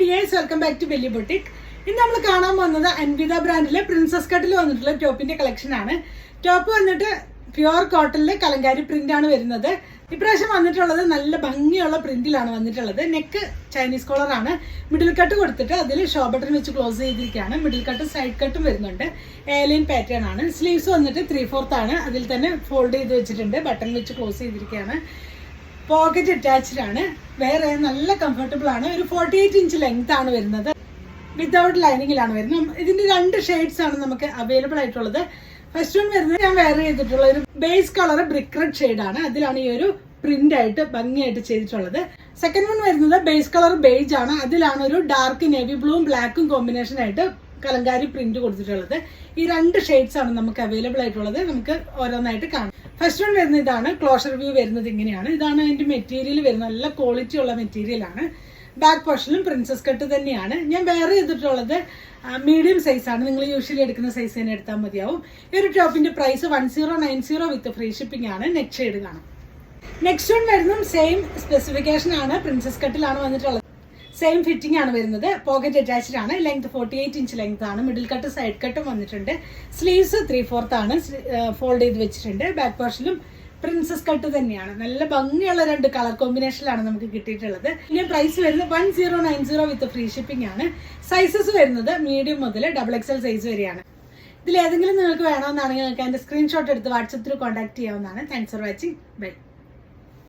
Dears welcome back to Velli boutique ഇന്ന് നമ്മൾ കാണാൻ വന്നത് അൻവിത ബ്രാൻഡിലെ പ്രിൻസസ് കട്ടിൽ വന്നിട്ടുള്ള ടോപ്പിന്റെ കളക്ഷൻ ആണ്. ടോപ്പ് വന്നിട്ട് പ്യുവർ കോട്ടണിലെ കലങ്കാരി പ്രിന്റ് ആണ് വരുന്നത്. ഇപ്രാവശ്യം വന്നിട്ടുള്ളത് നല്ല ഭംഗിയുള്ള പ്രിന്റിലാണ് വന്നിട്ടുള്ളത്. നെക്ക് ചൈനീസ് കോളർ ആണ്. മിഡിൽ കട്ട് കൊടുത്തിട്ട് അതിൽ ഷോ ബട്ടൺ വെച്ച് ക്ലോസ് ചെയ്തിരിക്കുകയാണ്. മിഡിൽ കട്ടും സൈഡ് കട്ടും വരുന്നുണ്ട്. ഏലിയൻ പാറ്റേൺ ആണ്. സ്ലീവ്സ് വന്നിട്ട് ത്രീ ഫോർത്ത് ആണ്. അതിൽ തന്നെ ഫോൾഡ് ചെയ്ത് വെച്ചിട്ടുണ്ട്. ബട്ടൺ വെച്ച് ക്ലോസ് ചെയ്തിരിക്കുകയാണ്. പോക്കറ്റ് അറ്റാച്ച്ഡ് ആണ്. വേറെ നല്ല കംഫർട്ടബിൾ ആണ്. ഒരു ഫോർട്ടി എയ്റ്റ് ഇഞ്ച് ലെങ്ത് ആണ് വരുന്നത്. വിതൗട്ട് ലൈനിങ്ങിലാണ് വരുന്നത്. ഇതിന്റെ രണ്ട് ഷെയ്ഡ്സ് ആണ് നമുക്ക് അവൈലബിൾ ആയിട്ടുള്ളത്. ഫസ്റ്റ് വൺ വരുന്നത് ഞാൻ വെയർ ചെയ്തിട്ടുള്ള ഒരു base colour brick red shade ആണ്. അതിലാണ് ഈ ഒരു പ്രിന്റ് ആയിട്ട് ഭംഗിയായിട്ട് ചെയ്തിട്ടുള്ളത്. സെക്കൻഡ് വൺ വരുന്നത് ബേസ് കളർ ബേജ് ആണ്. അതിലാണ് ഒരു ഡാർക്ക് നേവി ബ്ലൂവും ബ്ലാക്കും കോമ്പിനേഷൻ ആയിട്ട് കലങ്കാരി പ്രിന്റ് കൊടുത്തിട്ടുള്ളത്. ഈ രണ്ട് ഷെയ്ഡ്സ് ആണ് നമുക്ക് അവൈലബിൾ ആയിട്ടുള്ളത്. നമുക്ക് ഓരോന്നായിട്ട് കാണാം. ഫസ്റ്റ് വൺ വരുന്ന ഇതാണ് ക്ലോഷർ വ്യൂ വരുന്നത് ഇങ്ങനെയാണ്. ഇതാണ് അതിന്റെ മെറ്റീരിയൽ വരുന്നത്. നല്ല ക്വാളിറ്റി ഉള്ള മെറ്റീരിയലാണ് ബാക്ക് പോർഷനും പ്രിൻസസ് കട്ട് തന്നെയാണ്. ഞാൻ വേറെ ചെയ്തിട്ടുള്ളത് മീഡിയം സൈസാണ് നിങ്ങൾ യൂഷ്വലി എടുക്കുന്ന സൈസ് തന്നെ എടുത്താൽ മതിയാവും. ഈ ഒരു ടോപ്പിന്റെ price one zero nine zero with free shipping ആണ്. നെക്സ്റ്റ് ഷെയ്ഡ് കാണാം. നെക്സ്റ്റ് വൺ വരുന്നതും സെയിം സ്പെസിഫിക്കേഷൻ ആണ്. പ്രിൻസസ് കട്ടിലാണ് വന്നിട്ടുള്ളത്. സെയിം ഫിറ്റിംഗ് ആണ് വരുന്നത്. പോക്കറ്റ് അറ്റാച്ച്ഡ് ആണ്. Length forty eight inch length ആണ് മിഡിൽ കട്ട് സൈഡ് കട്ടും വന്നിട്ടുണ്ട്. സ്ലീവ്സ് ത്രീ ഫോർത്ത് ആണ്. ഫോൾഡ് ചെയ്ത് വെച്ചിട്ടുണ്ട്. ബാക്ക് പോർഷനിലും പ്രിൻസസ് കട്ട് തന്നെയാണ്. നല്ല ഭംഗിയുള്ള രണ്ട് കളർ കോമ്പിനേഷനിലാണ് നമുക്ക് കിട്ടിയിട്ടുള്ളത്. പിന്നെ പ്രൈസ് വരുന്നത് one zero nine zero with free shipping ആണ്. സൈസസ് വരുന്നത് മീഡിയം മുതൽ ഡബിൾ എക്സൽ സൈസ് വരെയാണ്. ഇതിൽ ഏതെങ്കിലും നിങ്ങൾക്ക് വേണമെന്നാണെങ്കിൽ നിങ്ങൾക്ക് അതിന്റെ സ്ക്രീൻഷോട്ട് എടുത്ത് വാട്സപ്പ് ത്രൂ കോൺടാക്ട് ചെയ്യാവുന്നതാണ്. Thanks for watching bye